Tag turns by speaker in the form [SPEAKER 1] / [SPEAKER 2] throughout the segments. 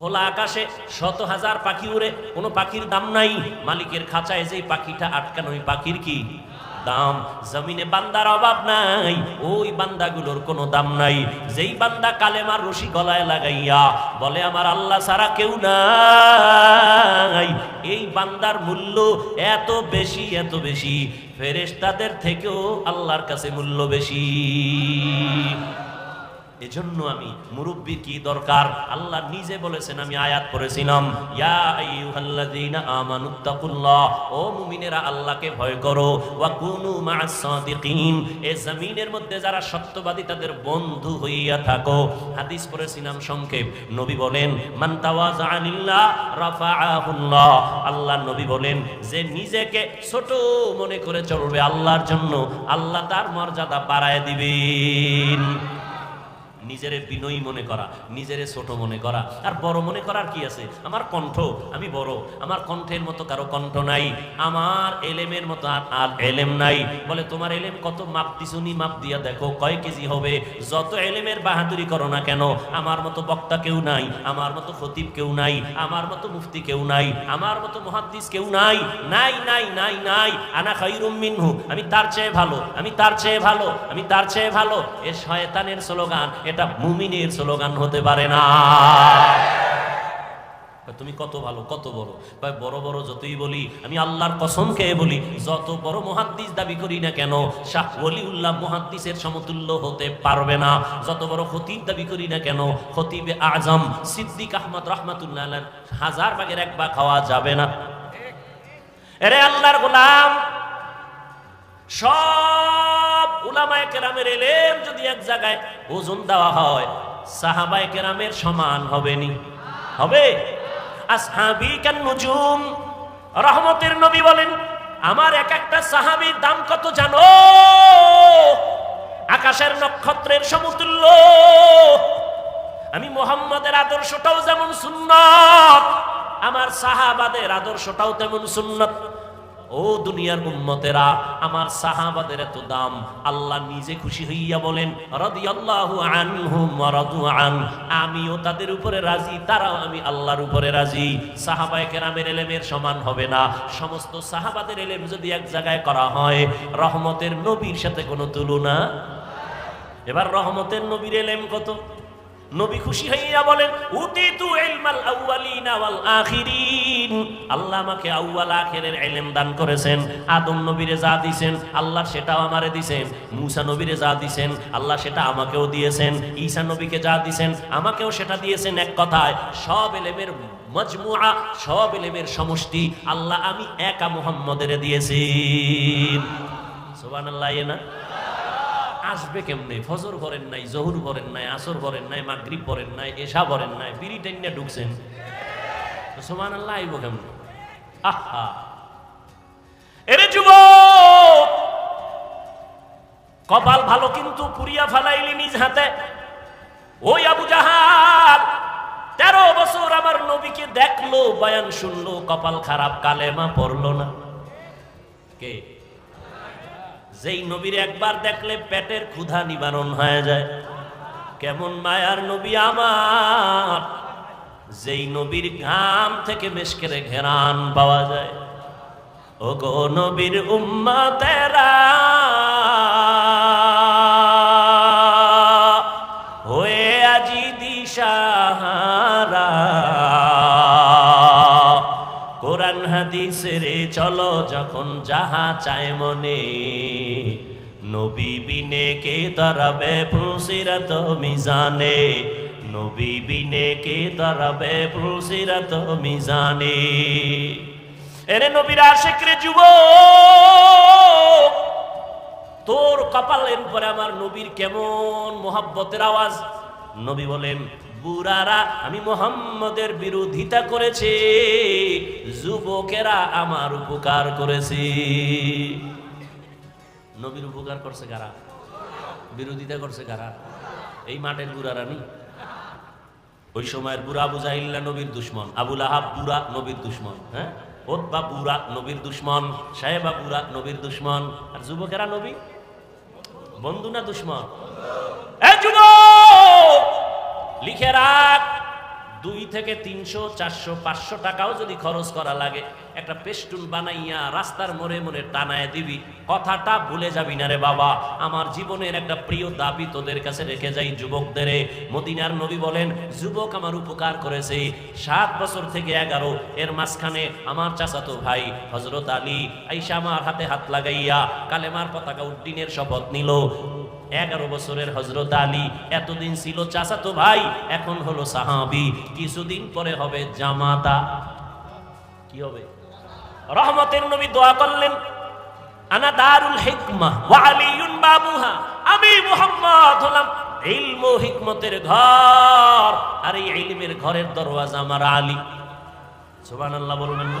[SPEAKER 1] খোলা আকাশে শত হাজার পাখি উড়ে, কোনো পাখির দাম নাই। মালিকের খাঁচায় যেই পাখিটা আটকানো, ওই পাখির কি দাম? জমিনে বান্দার অভাব নাই, ওই বান্দাগুলোর কোনো দাম নাই। যেই বান্দা কালেমার রশি গলায় লাগাইয়া বলে, আমার আল্লাহ ছাড়া কেউ নাই। এই বান্দার মূল্য এত বেশি এত বেশি। ফেরেশতাদের থেকেও আল্লাহর কাছে মূল্য বেশি। এজন্য আমি মুরব্বীর কি দরকার? আল্লাহ নিজে বলেছেন, আমি আয়াত পড়েছিলাম, ইয়া আইয়ুহাল্লাযীনা আমানুত্তাকুল্লাহ ও মুমিনেরা আল্লাহকে ভয় করো, ওয়া কুনু মা'আস সাদিকিন এ জমিনের মধ্যে যারা সত্যবাদী, তাদের বন্ধু হইয়া থাকো। হাদিস পড়েছিলাম সংক্ষেপ। নবী বলেন, মান তাওয়াজা রাফাআহুল্লাহ আল্লাহ নবী বলেন, যে নিজেকে ছোট মনে করে চলবে আল্লাহর জন্য, আল্লাহ তার মর্যাদা বাড়ায় দিবেন। নিজেরে বিনয়ী মনে করা, নিজেরে ছোট মনে করা। আর বড় মনে করার কি আছে? আমার কণ্ঠ, আমি বড়। আমার কণ্ঠের মতো কারও কণ্ঠ নাই। আমার এলেমের মতো আর এলেম নাই। বলে, তোমার এলেম কত? মাপ দিছুনি মাপ দিয়া দেখো, কয় কেজি হবে? যত এলেমের বাহাদুরি করো না কেন, আমার মতো বক্তা কেউ নাই, আমার মতো খতিব কেউ নাই, আমার মতো মুফতি কেউ নাই, আমার মতো মহাদ্দিস কেউ নাই নাই নাই নাই নাই। আনা খাইরুম মিনহু। আমি তার চেয়ে ভালো, আমি তার চেয়ে ভালো, আমি তার চেয়ে ভালো। এ শয়তানের স্লোগান এটা মুমিনের স্লোগান হতে পারে না। তুমি কত ভালো, কত বড়? ভাই বড় বড় যতই বলি, আমি আল্লাহর কসম খেয়ে বলি, যত বড় মহাদ্দিস দাবি করি না কেন, শাহ ওলিউল্লাহ মহাদ্দিসের সমতুল্য হতে পারবে না। যত বড় খতিব দাবি করি না কেন, খতিবে আজম, সিদ্দিক আহমদ রহমাতুল্লাহ হাজার ভাগের এক ভাগ খাওয়া যাবে না। এরে আল্লাহর গোলাম, সব উলামায়ে কেরামের এলেম যদি এক জায়গায় ওজন দেওয়া হয়, সাহাবায়ে কেরামের সমান হবে নি। হবে? কান নুজুম, রহমতের নবী বলেন, আমার এক একটা সাহাবীর দাম কত জানো? আকাশের নক্ষত্রের সমতুল্য। আমি মোহাম্মদের আদর্শটাও যেমন সুন্নত, আমার সাহাবাদের আদর্শটাও তেমন সুন্নত। ও দুনিয়ার উম্মতেরা, আমার সাহাবাদের এত দাম। আল্লাহ নিজে খুশি হইয়া বলেন আন। আমিও তাদের উপরে রাজি, তারাও আমি আল্লাহর উপরে রাজি। সাহাবায়ে কেরামের এলেমের সমান হবে না। সমস্ত সাহাবাদের এলেম যদি এক জায়গায় করা হয়, রহমতের নবীর সাথে কোনো তুলনা? এবার রহমতের নবীর এলেম কত? নবী খুশি হইয়া বলেন, উতিতু ইলমাল আউয়ালিনা ওয়াল আখিরিন। আল্লাহ আমাকে আউয়াল আখিরের ইলম দান করেছেন, আদম নবীরে যা দিবেন আল্লাহ সেটাও আমারে দিবেন মুসা নবীরে যা দিবেন আল্লাহ সেটা আমাকেও দিয়েছেন, ঈসা নবীকে যা দিবেন আমাকেও সেটা দিয়েছেন এক কথায়, সব ইলমের মজমুআ, সব ইলমের সমষ্টি আল্লাহ আমি একা মুহাম্মদের দিয়েছি। সুবহানাল্লাহ না? আসবে কেমনে? ফজর করেন নাই, জহুর করেন নাই, আসর করেন নাই, মাগরিব করেন নাই, এশা করেন নাই, বিড়ি ঢুকছেন। সোমান আল্লাহ আইব কেমনে? আহা। এরে যুব কপাল ভালো কিন্তু পুরিয়া ফালাইলি নিজ হাতে। ওই আবু জাহাল, তেরো বছর আমার নবীকে দেখল, বয়ান শুনলো, কপাল খারাপ, কালেমা পড়ল না। কে? যেই নবীর একবার দেখলে পেটের ক্ষুধা নিবারণ হয়ে যায়। কেমন মায়ার নবী আমার। যেই নবীর ঘাম থেকে মেশকেরে ঘেরান পাওয়া যায়। ও গো নবীর উম্মা তেরা হয়ে আজি দিশাহারা কোরআন হাদিসের চলো যখন যাহা চায় মনে। নবী বিনে কে তরবে ফুসিরত মিজানে? নবী বিনে কে তরবে ফুসিরত মিজানে? এরে নবীর আশেক রে যুব তোর কপালের উপরে আমার নবীর কেমন মোহাব্বতের আওয়াজ? নবী বলেন, বুড়ারা, আমি মোহাম্মদের বিরোধিতা করেছি, যুবকেরা আমার উপকার করেছে। নবীর উপকার করছে কারা? বিরোধিতা করছে কারা? এই মাঠের বুড়ারা নি ওই সময়ের বুড়া আবু জাহিল্লা নবীর দুশ্মন আবুল আহাব বুড়া নবীর দুশ্মন হ্যাঁ? ওতবা বুড়া নবীর দুশ্মন, সাহেবা বুড়া নবীর দুশ্মন, আর যুবকেরা নবী? বন্ধু না দুশ্মন? লিখে রাখ। দুই থেকে তিনশো, চারশো, পাঁচশো টাকাও যদি খরচ করা লাগে, একটা পেস্টুন বানাইয়া রাস্তার মোড়ে মোড়ে টানায় দিবি, কথাটা ভুলে যাবি না রে বাবা। আমার জীবনের একটা প্রিয় দাবি তোদের কাছে রেখে যাই যুবকদের। মদিনার নবী বলেন, যুবক আমার উপকার করেছে। সাত বছর থেকে এগারো, এর মাঝখানে আমার চাচাতো ভাই হজরত আলী আইসা আমার হাতে হাত লাগাইয়া কালেমার পতাকা উদ্দিনের শপথ নিল। এগারো বছরের হজরত আলী, এতদিন ছিল চাচাতো ভাই, এখন হলো সাহাবি। কিছুদিন পরে হবে জামাতা। কি হবে? রহমতের নবী দোয়া করলেন, আনা দারুল হিকমা ওয়া আলিয়ুন বাবুহা। আমি মুহাম্মদ হলাম ইলম ও হিকমতের ঘর। আর এই ইলমের ঘরের দরওয়াজা আমার আলী। সুবহানাল্লাহ বলবেন না?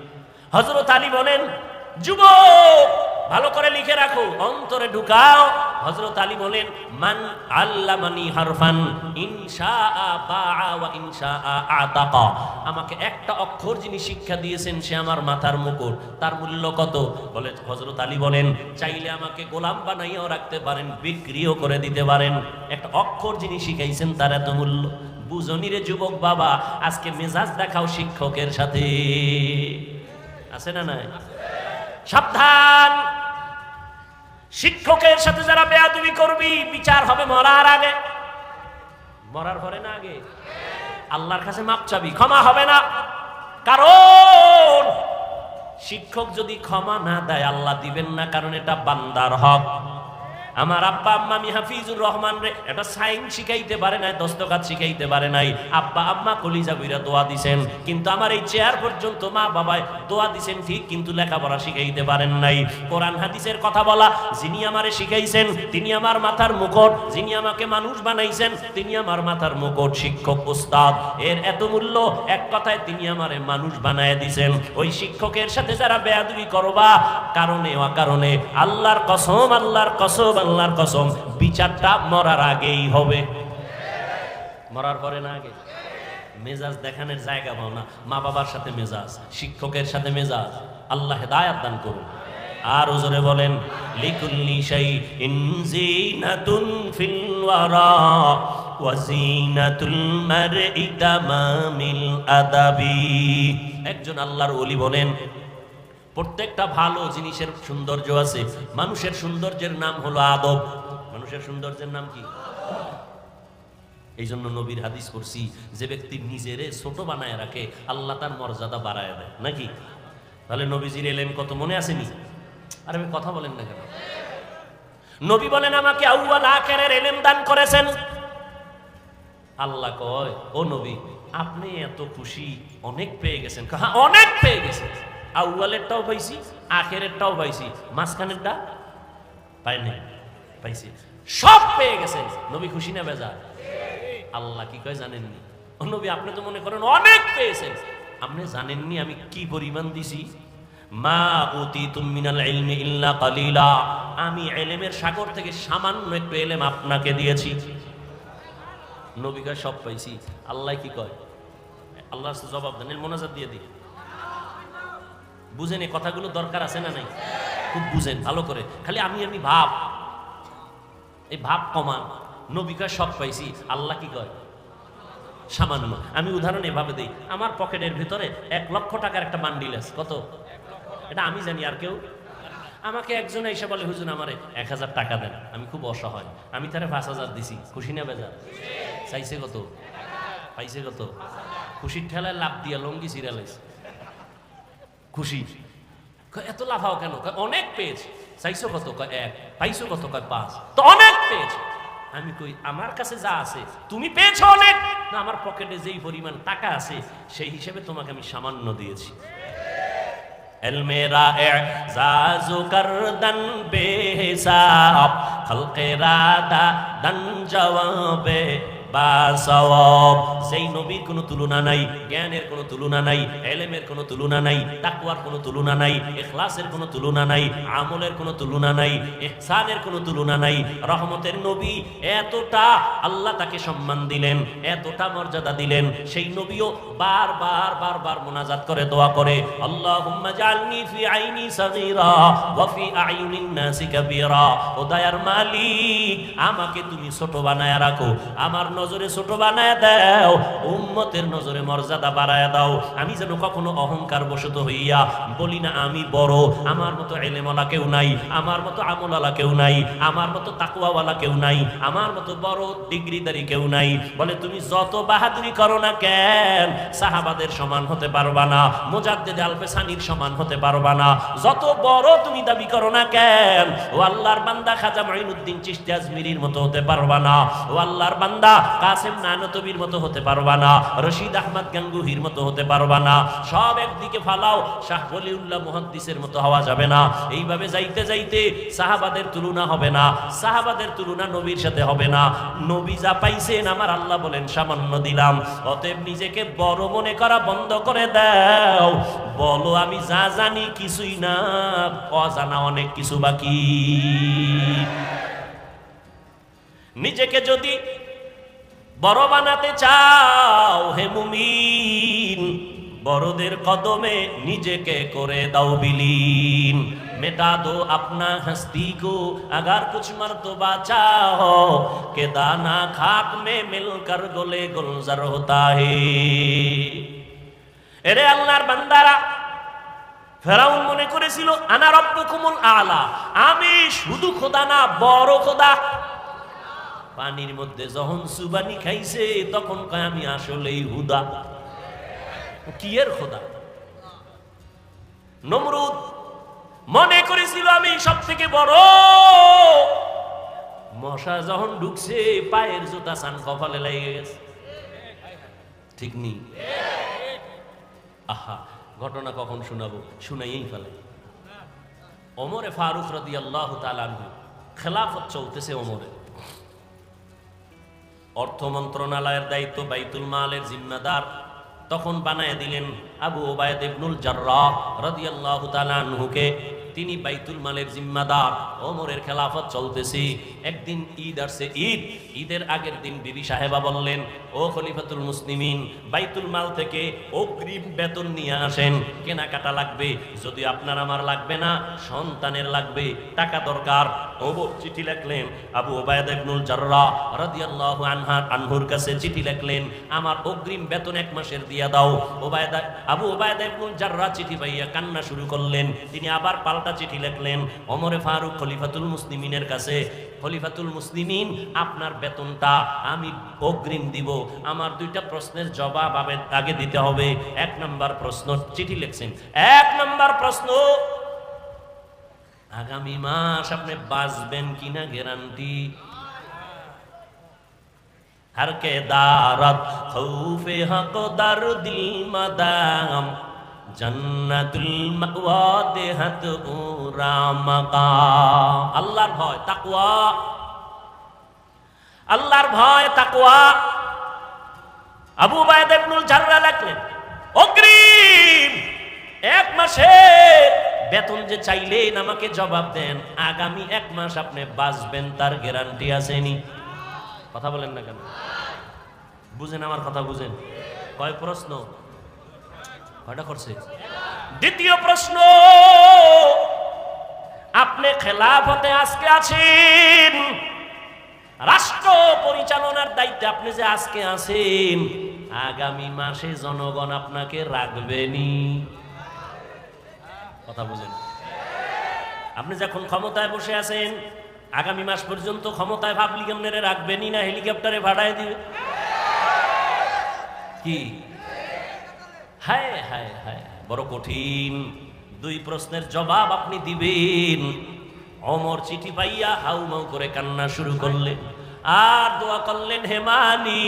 [SPEAKER 1] হজরত আলী বলেন, যুবক, ভালো করে লিখে রাখো, অন্তরে ঢুকাও। হজরত আলী বলেন, মান আল্লামানি হারফান আতাকা। আমাকে একটা অক্ষর যিনি শিক্ষা দিয়েছেন, সে আমার মাথার মুকুট। তার মূল্য কত? বলে হজরত আলী বলেন, চাইলে আমাকে গোলাম বানাইয়াও রাখতে পারেন, বিক্রিও করে দিতে পারেন। একটা অক্ষর যিনি শিখাইছেন, তার এত মূল্য। বুঝনি রে যুবক বাবা, আজকে মেজাজ দেখাও শিক্ষকের সাথে। আছে না নাই? সাবধান। শিক্ষকের সাথে যারা বেয়াদবি করবি, বিচার হবে মরার আগে। মরার পরে না আগে? আল্লাহর কাছে মাপ চাবি, ক্ষমা হবে না। কারণ শিক্ষক যদি ক্ষমা না দেয়, আল্লাহ দিবেন না, কারণ এটা বান্দার হক। আমার আব্বা, আম্মা, আমি হাফিজুর রহমান রে, এটা সাইন শিখাইতে পারে নাই দস্তকাত শিখাইতে পারে নাই। আব্বা, আম্মা কলিজা বইরা দোয়া দিছেন, কিন্তু আমার এই চেয়ার পর্যন্ত মা বাবায় দোয়া দিছেন ঠিক, কিন্তু লেখাপড়া শিখাইতে পারেন নাই। কোরআন, হাদিসের কথা বলা, যিনি আমারে শিখাইছেন, তিনি আমার মাথার মুকুট, যিনি আমাকে মানুষ বানাইছেন, তিনি আমার মাথার মুকুট, শিক্ষক উস্তাদ এর এত মূল্য, এক কথায় তিনি আমারে মানুষ বানায় দিছেন। ওই শিক্ষকের সাথে যারা বেয়াদবি করবা, কারণে অকারণে, আল্লাহর কসম আল্লাহর কসম আল্লাহর কসম, বিচারটা মরার আগেই হবে। মরার পরে না আগে? মেজাজ দেখানোর জায়গা পাও না। মা বাবার সাথে মেজাজ, শিক্ষকের সাথে মেজাজ। আল্লাহ হেদায়াত দান করুন। আর ওজরে বলেন, লিকুল্লি শাই ইনজিনাতুন ফিল ওয়ারা ওয়াজিনাতুল মারই তামামিল আদাবি। একজন আল্লাহর ওলি বলেন প্রত্যেকটা ভালো জিনিসের সৌন্দর্য আছে। মানুষের সৌন্দর্যের নাম হলো আদব। মানুষের সৌন্দর্যের নাম কি? এই জন্য নবীর হাদিস করছি যে ব্যক্তি নিজেরে ছোট বানায় রাখে, আল্লাহ তার মর্যাদা বাড়ায় দেয়। নাকি? তাহলে নবীজির এলেম কত মনে আসেনি? আরে আমি কথা বলেন না কেন? নবী বলেন, আমাকে আউয়াল আখেরের এলেম দান করেছেন। আল্লাহ কয়, ও নবী, আপনি এত খুশি, অনেক পেয়ে গেছেন। হ্যাঁ অনেক পেয়ে গেছেন। আউয়ালেরটাও পাইছি, আখেরেরটাও পাইছি। মাঝখানেরটা পাই নাই, পাইছি। সব পেয়ে গেছেন নবী খুশি না বেজা আল্লাহ কি কয় জানেননি? নবী, আপনি তো মনে করেন অনেক পেয়েছেন। আপনি জানেননি আমি কি পরিমাণ দিছি? মা উতি তুমিনাল ইলমি ইল্লা কালিলা। আমি এলেমের সাগর থেকে সামান্য একটু এলেম আপনাকে দিয়েছি। নবী কয়, সব পাইছি। আল্লাহ কি কয়? আল্লাহ জবাব দেন মোনাজাত দিয়ে দিই। বুঝেন এই কথাগুলো দরকার আছে না নাই? খুব বুঝেন, ভালো করে। খালি আমি আমি ভাব। এই ভাব কমান। নবিকা সব পাইছি। আল্লাহ কি কয়? সামান্য। আমি উদাহরণ এভাবে দিই। আমার পকেটের ভিতরে এক লক্ষ টাকার একটা বান্ডিল আছে। কত? এটা আমি জানি, আর কেউ? আমাকে একজন এসে বলে, হুজুর, আমারে এক হাজার টাকা দেন। আমি খুব অসহায়। আমি তারে পাঁচ হাজার দিছি। খুশি না বেজা চাইছে কত? পাইছে কত? খুশির ঠেলায় লাভ দিয়া লঙ্গি সিরিয়ালাইছে খুশি। এত লাফাও কেন? অনেক পেজ চাইছো কত? কয়, এক, পাইছো কত? কয়, পাঁচ। তো অনেক পেয়েছে। আমি কই, আমার কাছে যা আছে, তুমি পেয়েছ অনেক। না, আমার পকেটে যেই পরিমাণ টাকা আছে, সেই হিসেবে তোমাকে আমি সামান্য দিয়েছি। علم رائع زاز کردن بے বা সওয়াব। সেই নবীর কোনো তুলনা নাই, জ্ঞানের কোনো তুলনা নাই, এলেমের কোনো তুলনা নাই কোনো তুলনা নাই কোনো তুলনা নাই, আমলের কোনো তুলনা নাই কোনো তুলনা নাই, রহমতের নবী এতটা আল্লাহ তাকে সম্মান দিলেন, এতটা মর্যাদা দিলেন, সেই নবীও বারবার বারবার মোনাজাত করে, দোয়া করে, আল্লাহুম্মা জালনি ফি আইনি সাগীরা ওয়া ফি আইনিন নাসি কাবীরা। ও দয়ার মালিক, আমাকে তুমি ছোট বানায়া রাখো, আমার নজরে ছোট বানায় দাও, উম্মতের নজরে মর্যাদা বাড়ায় দাও। আমি যেন কখনো অহংকার বশত হইয়া বলি না, আমি বড়, আমার মতো এলেমওয়ালা কেউ নাই, আমার মতো আমলওয়ালা কেউ নাই, আমার মতো তাকুয়াওয়ালা কেউ নাই, আমার মতো বড় ডিগ্রিদারি কেউ নাই। বলে, তুমি যত বাহাদুরি করো না কেন, সাহাবাদের সমান হতে পারবা না, মোজাদ্দেদ আলফে সানির সমান হতে পারবা না। যত বড় তুমি দাবি করো না কেন, ও আল্লাহর বান্দা খাজা মাইনুদ্দিন চিশতি আজমিরির মতো হতে পারবা না। ও আল্লাহর বান্দা কাসেম নানতবির মতো হতে পারবা না, রশিদ আহমদ গাঙ্গুহির মতো হতে পারবা না, সব একদিকে ফালাও, শাহ ওলিউল্লাহ মুহাদ্দিসের মতো হওয়া যাবে না। এইভাবে যাইতে যাইতে সাহাবাদের তুলনা হবে না, সাহাবাদের তুলনা নবীর সাথে হবে না। নবী যা পাইছেন আমার আল্লাহ বলেন, সামান্য দিলাম। অতএব নিজেকে বড় মনে করা বন্ধ করে দাও। বলো, আমি যা জানি কিছুই না, অজানা অনেক কিছু বাকি। নিজেকে যদি বড় বানাতে চাও হে মুমিন বড়দের কদমে নিজেকে করে দাও বিলীন মেটা দো আপনা হস্তি को अगर कुछ मर्तबा चाहो के दाना खाक में मिलकर गोले गुलजार होता है এরে আল্লাহর বান্দারা ফেরাউন মনে করেছিল আনা রব্বুকুমুল আলা আমি শুধু খোদা না বড় খোদা পানির মধ্যে যখন সুবানি খাইছে, তখন কয়, আমি আসলেই হুদা। কি এর খোদা? নমরুদ মনে করেছিল, আমি সব থেকে বড়। মশা যখন ঢুকছে, পায়ের জুতা সান কপালে লেগে গেছে। ঠিক নেই? আহা, ঘটনা কখন শোনাবো? শুনাইয়েই ফেলে। ওমরে ফারুক রদি আল্লাহ তালানহু খেলাফত চলতেছে ওমরে। অর্থ মন্ত্রণালয়ের দায়িত্ব বাইতুল মালের জিম্মাদার। তখন বানায় দিলেন আবু ওবায়দ ইবনুল জার্রাহ রাদিয়াল্লাহু তাআলা আনহুকে, তিনি বাইতুল মালের জিম্মাদার, ওমরের খেলাফত চলতেছি। একদিন ঈদ আসছে, ঈদ, ঈদের আগের দিন বিবি সাহেবা বললেন, ও খলিফাতুল মুসলিমিন, বাইতুল মাল থেকে অগ্রিম বেতন নিয়ে আসেন, কেনাকাটা লাগবে, যদি আপনার আমার লাগবে না, সন্তানের লাগবে, টাকা দরকার। ওমর চিঠি লিখলেন, আবু ওবায়দ ইবনুল জাররা রাদিয়াল্লাহু আনহার আনহুর কাছে চিঠি লিখলেন, আমার অগ্রিম বেতন এক মাসের দিয়া দাও। ওবায়দা আবু ওবায়দা চিঠি পাইয়া কান্না শুরু করলেন। তিনি আবার পাল্টা চিঠি লিখলেন, ওমরে ফারুক, খলিফাতুল মুসলিমিনের কাছে, খলিফাতুল মুসলিমিন, আপনার বেতনটা আমি অগ্রিম দিব। আমার দুইটা প্রশ্নের জবাব আগে দিতে হবে। এক নম্বর প্রশ্ন, চিঠি লিখছেন। এক নম্বর প্রশ্ন, আগামী মাস আপনি বাঁচবেন কিনা গ্যারান্টি হারকে کے دارت خوف حق দিল دل مدام جنت المقوا دہت اورا مقام اللہ بھائے تقوا আল্লাহর ভয় তাকুয়া আবু বায়দ ইবনুল জাররা লেখলেন অগ্রিম, এক মাসে বেতন যে চাইলেন আমাকে জবাব দেন। আগামী এক মাস আপনি বাঁচবেন, তার গ্যারান্টি আসেনি। কথা বলেন না কেন? বুঝেন আমার কথা, বুঝেন। কয় প্রশ্ন? কয়টা করছে? দ্বিতীয় প্রশ্ন, আপনি খেলাফতে আজকে আছেন। রাষ্ট্র পরিচালনার দায়িত্বে আপনি যে আজকে আছেন, আগামী মাসে জনগণ আপনাকে রাখবেনি কথা বুঝেন। আপনি যখন ক্ষমতায় বসে আছেন আগামী মাস পর্যন্ত ক্ষমতায় ভাবলি কেমনে রাখবেনই না, হেলিকপ্টারে ভাড়ায় দিবে। কি? হায় হায় হায়, বড় কঠিন। দুই প্রশ্নের জবাব আপনি দিবেন। অমর চিঠি পাইয়া হাউ মাউ করে কান্না শুরু করলেন। আর দোয়া করলেন হেমানি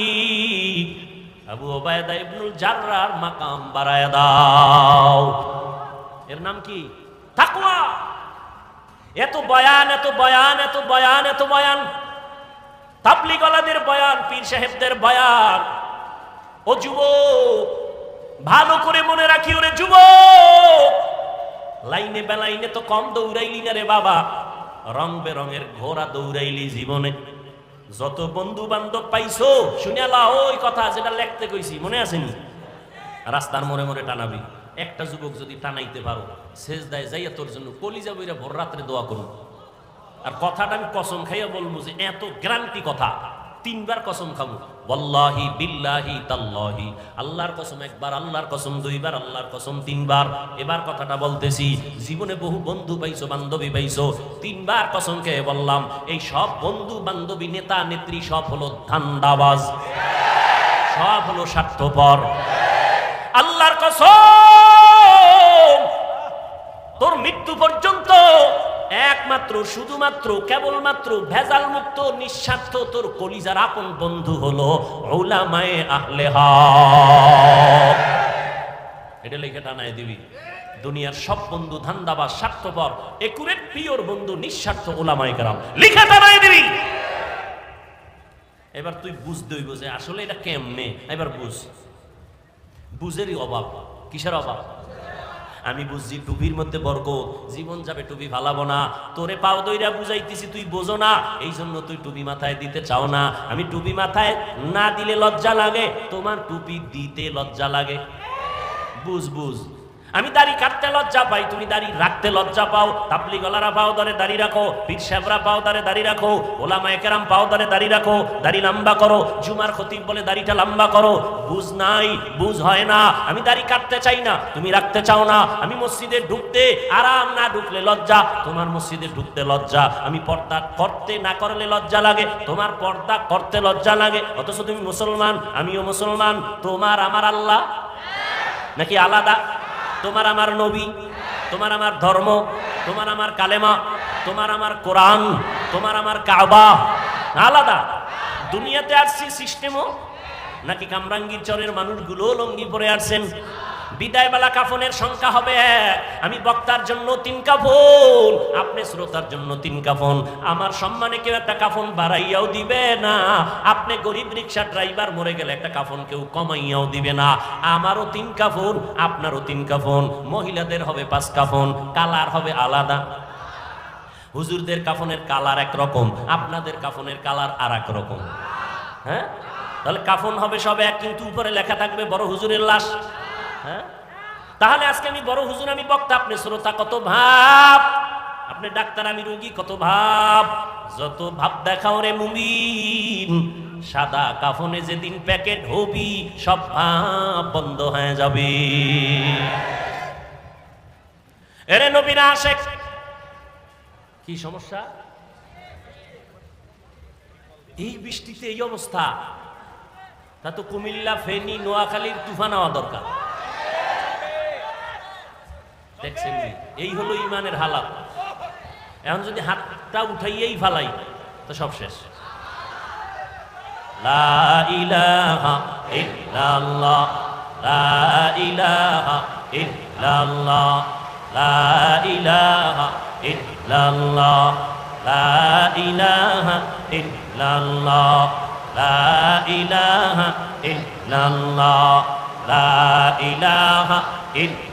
[SPEAKER 1] আবু ওবায়দা ইবনুল জাররার মাকাম বাড়ায় দাও। এর নাম কি? তাকওয়া। এত বয়ান এত বয়ান এত বয়ান এত বয়ান। তাবলিগলাদের বয়ান, পীর সাহেবদের বয়ান। ও যুবক, ভালো করে মনে রাখি ওরে যুবক। লাইনে বেলাইনে তো কম দৌড়াইলি না রে বাবা। রং বেরঙের ঘোড়া দৌড়াইলি জীবনে। যত বন্ধু বান্ধব পাইছো শুনিয়ালা ওই কথা যেটা লেখতে কইছি, মনে আসেনি রাস্তার মোড়ে মোড়ে টানাবি। একটা যুবক যদি টানাইতে পারো শেষ দায় যাইয়া তোর জন্য কলিজা বইরা ভোর রাত্রে দোয়া করুন। আর কথাটা আমি কসম খাইয়া বলব যে এত গ্রান্টি কথা, তিনবার কসম খাব। ওয়াল্লাহি বিল্লাহি তাল্লাহি, আল্লাহর কসম একবার, আল্লাহর কসম দুইবার, আল্লাহর কসম তিনবার। এবার কথাটা বলতেছি, জীবনে বহু বন্ধু পাইছো, বান্ধবী পাইছো, তিনবার কসম খেয়ে বললাম, এই সব বন্ধু, বান্ধবী, নেতা, নেত্রী সব হলো ধান্দাবাজ। সব হলো স্বার্থপর। আল্লাহর কসম! তোর মৃত্যু পর্যন্ত একমাত্র, শুধুমাত্র, কেবলমাত্র ভেজাল মুক্ত নিঃস্বার্থ তোর কলিজার আপন বন্ধু হলো আহলে এটা লিখে টানায় দিবি। দুনিয়ার সব বন্ধু ধান্দাবাজ, স্বার্থপর, একুরেট, পিওর বন্ধু, নিঃস্বার্থ ওলামায়ে কেরাম। লিখে টানায় দিবি। এবার তুই বুঝতে হইব যে আসলে এটা কেমনে? এবার বুঝ। বুঝেরই অভাব। কিসের অভাব? আমি বুঝছি টুপির মধ্যে বর্গ জীবন যাবে টুপি ফালাবো না। তোরে পাও দইরা বুঝাইতেছি, তুই বোঝো না। এই জন্য তুই টুপি মাথায় দিতে চাও না। আমি টুপি মাথায় না দিলে লজ্জা লাগে, তোমার টুপি দিতে লজ্জা লাগে। বুঝ বুঝ। আমি দাড়ি কাটতে লজ্জা পাই, তুমি দাড়ি রাখতে লজ্জা পাও। তাপলি গলারা পাও দরে দাড়ি রাখো, পীর সাহেবরা পাও দরে দাড়ি রাখো ওলামা একরাম পাও দরে দাড়ি রাখো, দাড়ি লম্বা করো, জুমার খতিব বলে দাড়িটা লম্বা করো। বুঝ নাই, বুঝ হয় না, আমি দাড়ি কাটতে চাই না, তুমি রাখতে চাও না। আমি মসজিদে ঢুকতে আরাম না ঢুকলে লজ্জা, তোমার মসজিদে ঢুকতে লজ্জা। আমি পর্দা করতে না করলে লজ্জা লাগে, তোমার পর্দা করতে লজ্জা লাগে। অথচ তুমি মুসলমান, আমিও মুসলমান, তোমার আমার আল্লাহ? নাকি আলাদা? তোমার আমার নবী, তোমার আমার ধর্ম, তোমার আমার কালেমা, তোমার আমার কোরআন, তোমার আমার কাবা, আলাদা। দুনিয়াতে আসছি সিস্টেমও নাকি কামরাঙ্গীর চরের মানুষগুলো লঙ্গি পরে আসছেন বিদায় বেলা কাফনের সংখ্যা হবে এক। আমি বক্তার জন্য তিন কাফন, আপনি শ্রোতার জন্য তিন কাফন। আমার সম্মানে কেউ একটা কাফন বাড়াইয়াও দিবে না। আপনি গরিব রিক্সা ড্রাইভার মরে গেলে একটা কাফন কেউ কমাইয়াও দিবে না। আমারও তিন কাফন, আপনারও তিন কাফন। মহিলাদের হবে পাঁচ কাফন, কালার হবে আলাদা। হুজুরদের কাফনের কালার এক রকম, আপনাদের কাফনের কালার আর এক রকম। হ্যাঁ? তাহলে কাফন হবে সব এক, কিন্তু উপরে লেখা থাকবে বড় হুজুরের লাশ। হ্যাঁ? তাহলে আজকে আমি বড় হুজুর, আমি বক্তা, আপনি শ্রোতা, কত ভাব? আপনি ডাক্তার, আমি রোগী, কত ভাব? যত ভাব দেখাও রে মুমিন, সাদা কাফনে যেদিন প্যাকেট হবি, সব ভাব বন্ধ হয়ে যাবে। এরে নবীরা আশেক কি সমস্যা? এই বৃষ্টিতে এই অবস্থা। তা তো কুমিল্লা, ফেনী, নোয়াখালীর তুফান হওয়া দরকার। দেখছেন? এই হলো ইমানের হালাত এখন যদি হাতটা উঠাইয়েই ফালাই, তো সব শেষ লা ইলাহা লা লা লা লা ইলাহা